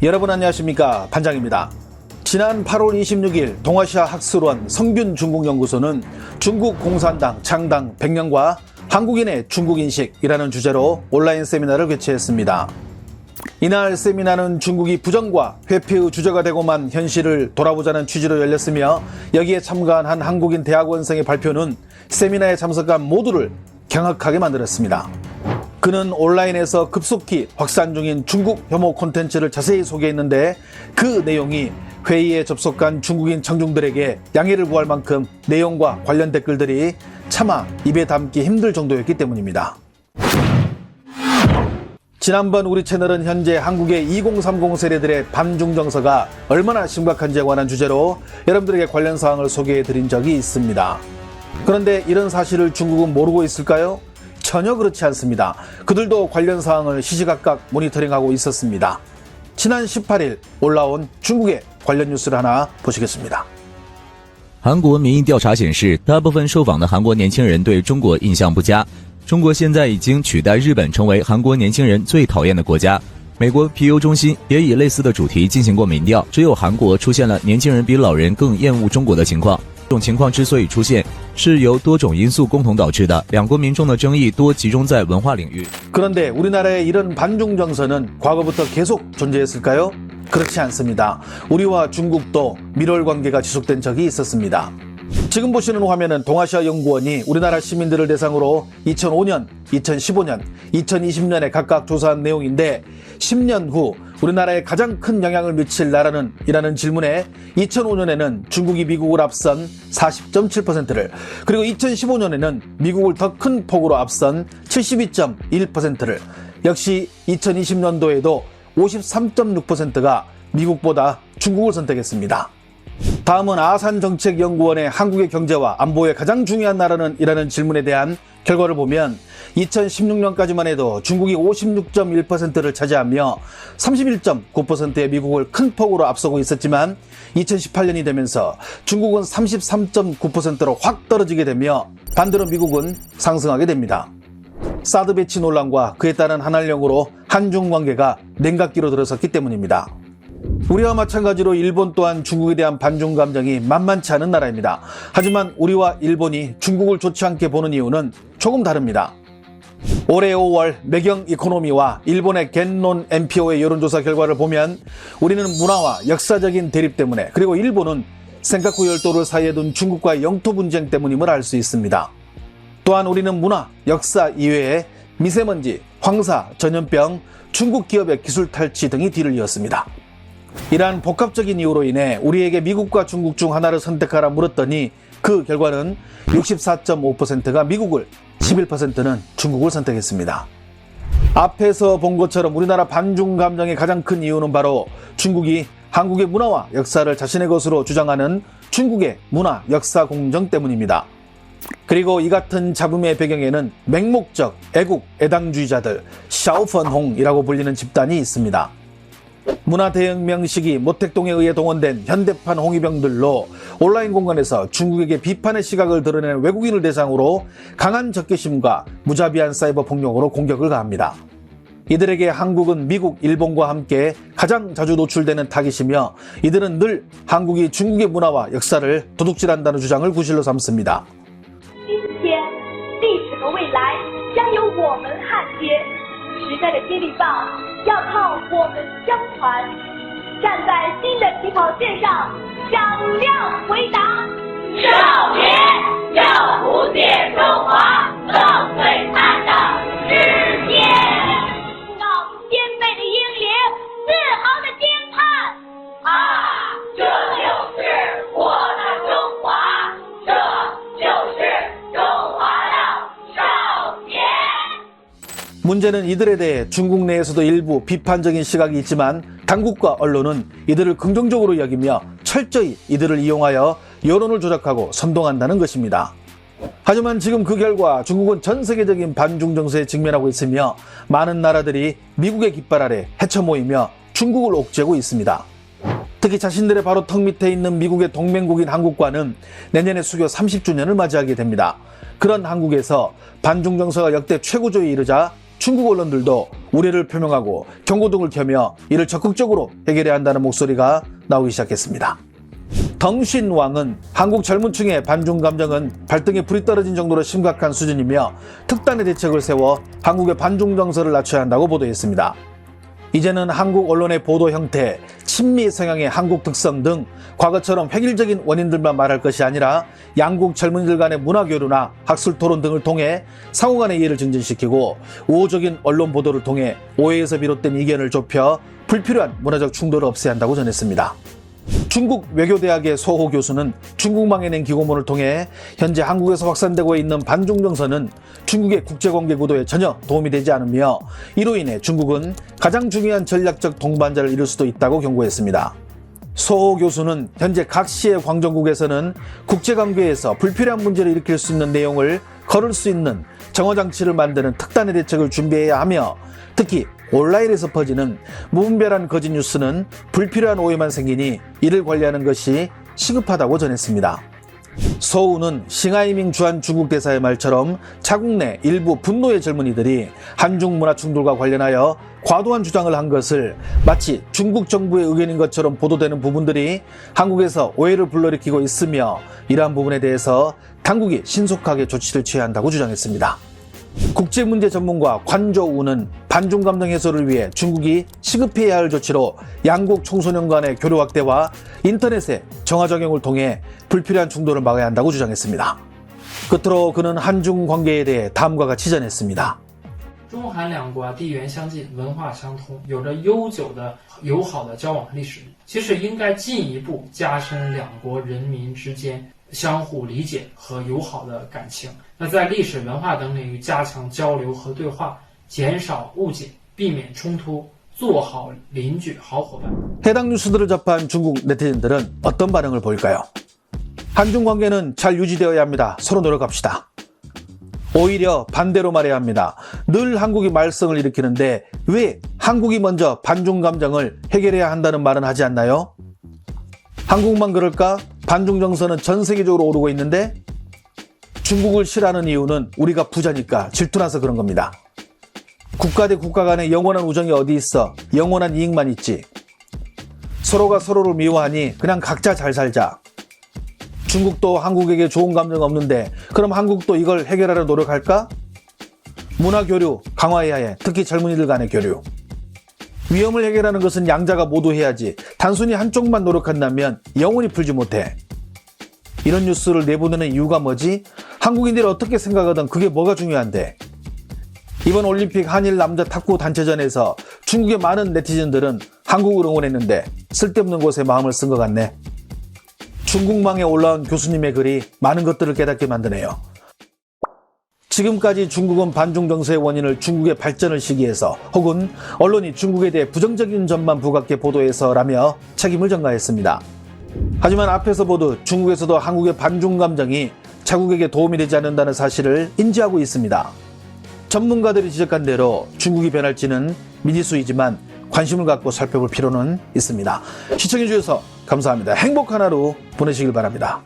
여러분 안녕하십니까 반장입니다. 지난 8월 26일 동아시아 학술원 성균 중국연구소는 중국 공산당 창당 100년과 한국인의 중국 인식이라는 주제로 온라인 세미나를 개최했습니다. 이날 세미나는 중국이 부정과 회피의 주제가 되고만 현실을 돌아보자는 취지로 열렸으며 여기에 참가한 한 한국인 대학원생의 발표는 세미나에 참석한 모두를 경악하게 만들었습니다. 그는 온라인에서 급속히 확산 중인 중국 혐오 콘텐츠를 자세히 소개했는데 그 내용이 회의에 접속한 중국인 청중들에게 양해를 구할 만큼 내용과 관련 댓글들이 차마 입에 담기 힘들 정도였기 때문입니다. 지난번 우리 채널은 현재 한국의 2030 세대들의 반중 정서가 얼마나 심각한지에 관한 주제로 여러분들에게 관련 사항을 소개해 드린 적이 있습니다. 그런데 이런 사실을 중국은 모르고 있을까요? 전혀 그렇지 않습니다. 그들도 관련 사항을 시시각각 모니터링하고 있었습니다. 지난 18일 올라온 중국의 관련 뉴스를 하나 보시겠습니다. 韩国民意调查显示，大部分受访的韩国年轻人对中国印象不佳。中国现在已经取代日本成为韩国年轻人最讨厌的国家。美国皮尤中心也以类似的主题进行过民调，只有韩国出现了年轻人比老人更厌恶中国的情况。这种情况之所以出现， 是由多种因素共同导致的。两国民众的争议多集中在文化领域。 그런데 우리나라의 이런 반중 정서는 과거부터 계속 존재했을까요? 그렇지 않습니다. 우리와 중국도 밀월 관계가 지속된 적이 있었습니다. 지금 보시는 화면은 동아시아 연구원이 우리나라 시민들을 대상으로 2005년, 2015년, 2020년에 각각 조사한 내용인데 10년 후 우리나라에 가장 큰 영향을 미칠 나라는 이라는 질문에 2005년에는 중국이 미국을 앞선 40.7%를 그리고 2015년에는 미국을 더 큰 폭으로 앞선 72.1%를 역시 2020년도에도 53.6%가 미국보다 중국을 선택했습니다. 다음은 아산정책연구원의 한국의 경제와 안보에 가장 중요한 나라는 이라는 질문에 대한 결과를 보면 2016년까지만 해도 중국이 56.1%를 차지하며 31.9%의 미국을 큰 폭으로 앞서고 있었지만 2018년이 되면서 중국은 33.9%로 확 떨어지게 되며 반대로 미국은 상승하게 됩니다. 사드 배치 논란과 그에 따른 한한령으로 한중 관계가 냉각기로 들어섰기 때문입니다. 우리와 마찬가지로 일본 또한 중국에 대한 반중 감정이 만만치 않은 나라입니다. 하지만 우리와 일본이 중국을 좋지 않게 보는 이유는 조금 다릅니다. 올해 5월 매경 이코노미와 일본의 겐론 MPO의 여론조사 결과를 보면 우리는 문화와 역사적인 대립 때문에 그리고 일본은 센카쿠 열도를 사이에 둔 중국과의 영토 분쟁 때문임을 알 수 있습니다. 또한 우리는 문화, 역사 이외에 미세먼지, 황사, 전염병, 중국 기업의 기술 탈취 등이 뒤를 이었습니다. 이러한 복합적인 이유로 인해 우리에게 미국과 중국 중 하나를 선택하라 물었더니 그 결과는 64.5%가 미국을, 11%는 중국을 선택했습니다. 앞에서 본 것처럼 우리나라 반중 감정의 가장 큰 이유는 바로 중국이 한국의 문화와 역사를 자신의 것으로 주장하는 중국의 문화 역사 공정 때문입니다. 그리고 이 같은 잡음의 배경에는 맹목적 애국 애당주의자들 샤오펀홍이라고 불리는 집단이 있습니다. 문화대혁명 시기 모택동에 의해 동원된 현대판 홍위병들로 온라인 공간에서 중국에게 비판의 시각을 드러내는 외국인을 대상으로 강한 적개심과 무자비한 사이버 폭력으로 공격을 가합니다. 이들에게 한국은 미국, 일본과 함께 가장 자주 노출되는 타깃이며 이들은 늘 한국이 중국의 문화와 역사를 도둑질한다는 주장을 구실로 삼습니다. 要靠我们相传站在新的起跑线上响亮回答。少年要谱写中华更璀璨 문제는 이들에 대해 중국 내에서도 일부 비판적인 시각이 있지만 당국과 언론은 이들을 긍정적으로 여기며 철저히 이들을 이용하여 여론을 조작하고 선동한다는 것입니다. 하지만 지금 그 결과 중국은 전 세계적인 반중 정세에 직면하고 있으며 많은 나라들이 미국의 깃발 아래 헤쳐 모이며 중국을 옥죄고 있습니다. 특히 자신들의 바로 턱 밑에 있는 미국의 동맹국인 한국과는 내년에 수교 30주년을 맞이하게 됩니다. 그런 한국에서 반중 정서가 역대 최고조에 이르자 중국 언론들도 우려를 표명하고 경고등을 켜며 이를 적극적으로 해결해야 한다는 목소리가 나오기 시작했습니다. 덩신 왕은 한국 젊은 층의 반중 감정은 발등에 불이 떨어진 정도로 심각한 수준이며 특단의 대책을 세워 한국의 반중 정서를 낮춰야 한다고 보도했습니다. 이제는 한국 언론의 보도 형태, 친미 성향의 한국 특성 등 과거처럼 획일적인 원인들만 말할 것이 아니라 양국 젊은이들 간의 문화 교류나 학술 토론 등을 통해 상호 간의 이해를 증진시키고 우호적인 언론 보도를 통해 오해에서 비롯된 이견을 좁혀 불필요한 문화적 충돌을 없애야 한다고 전했습니다. 중국 외교대학의 소호 교수는 중국망에 낸 기고문을 통해 현재 한국에서 확산되고 있는 반중 정서는 중국의 국제관계 구도에 전혀 도움이 되지 않으며 이로 인해 중국은 가장 중요한 전략적 동반자를 이룰 수도 있다고 경고했습니다. 소호 교수는 현재 각 시의 광정국에서는 국제관계에서 불필요한 문제를 일으킬 수 있는 내용을 걸을 수 있는 정어장치를 만드는 특단의 대책을 준비해야 하며 특히 온라인에서 퍼지는 무분별한 거짓 뉴스는 불필요한 오해만 생기니 이를 관리하는 것이 시급하다고 전했습니다. 서우는 싱하이밍 주한 중국 대사의 말처럼 자국 내 일부 분노의 젊은이들이 한중 문화 충돌과 관련하여 과도한 주장을 한 것을 마치 중국 정부의 의견인 것처럼 보도되는 부분들이 한국에서 오해를 불러일으키고 있으며 이러한 부분에 대해서 당국이 신속하게 조치를 취해야 한다고 주장했습니다. 국제문제 전문가 관조우는 반중 감정 해소를 위해 중국이 시급해야 할 조치로 양국 청소년 간의 교류 확대와 인터넷의 정화 적용을 통해 불필요한 충돌을 막아야 한다고 주장했습니다. 끝으로 그는 한중 관계에 대해 다음과 같이 전했습니다. 中韩两国啊，地缘相近，文化相通，有着悠久的友好的交往历史。其实应该进一步加深两国人民之间 相互理解和友好的感情。那在历史文化等领域加强交流和对话，减少误解，避免冲突，做好邻居、好伙伴。 해당 뉴스들을 접한 중국 네티즌들은 어떤 반응을 보일까요? 한중 관계는 잘 유지되어야 합니다. 서로 노력합시다. 오히려 반대로 말해야 합니다. 늘 한국이 말썽을 일으키는데 왜 한국이 먼저 반중 감정을 해결해야 한다는 말은 하지 않나요? 한국만 그럴까? 반중 정서는 전 세계적으로 오르고 있는데 중국을 싫어하는 이유는 우리가 부자니까 질투나서 그런 겁니다. 국가 대 국가 간의 영원한 우정이 어디 있어? 영원한 이익만 있지. 서로가 서로를 미워하니 그냥 각자 잘 살자. 중국도 한국에게 좋은 감정 없는데 그럼 한국도 이걸 해결하려 노력할까? 문화 교류 강화해야 해. 특히 젊은이들 간의 교류. 위험을 해결하는 것은 양자가 모두 해야지. 단순히 한쪽만 노력한다면 영원히 풀지 못해. 이런 뉴스를 내보내는 이유가 뭐지? 한국인들이 어떻게 생각하든 그게 뭐가 중요한데? 이번 올림픽 한일 남자 탁구 단체전에서 중국의 많은 네티즌들은 한국을 응원했는데 쓸데없는 곳에 마음을 쓴 것 같네. 중국망에 올라온 교수님의 글이 많은 것들을 깨닫게 만드네요. 지금까지 중국은 반중 정서의 원인을 중국의 발전을 시기해서 혹은 언론이 중국에 대해 부정적인 점만 부각해 보도해서라며 책임을 전가했습니다. 하지만 앞에서 보듯 중국에서도 한국의 반중 감정이 자국에게 도움이 되지 않는다는 사실을 인지하고 있습니다. 전문가들이 지적한 대로 중국이 변할지는 미지수이지만 관심을 갖고 살펴볼 필요는 있습니다. 시청해주셔서 감사합니다. 행복한 하루 보내시길 바랍니다.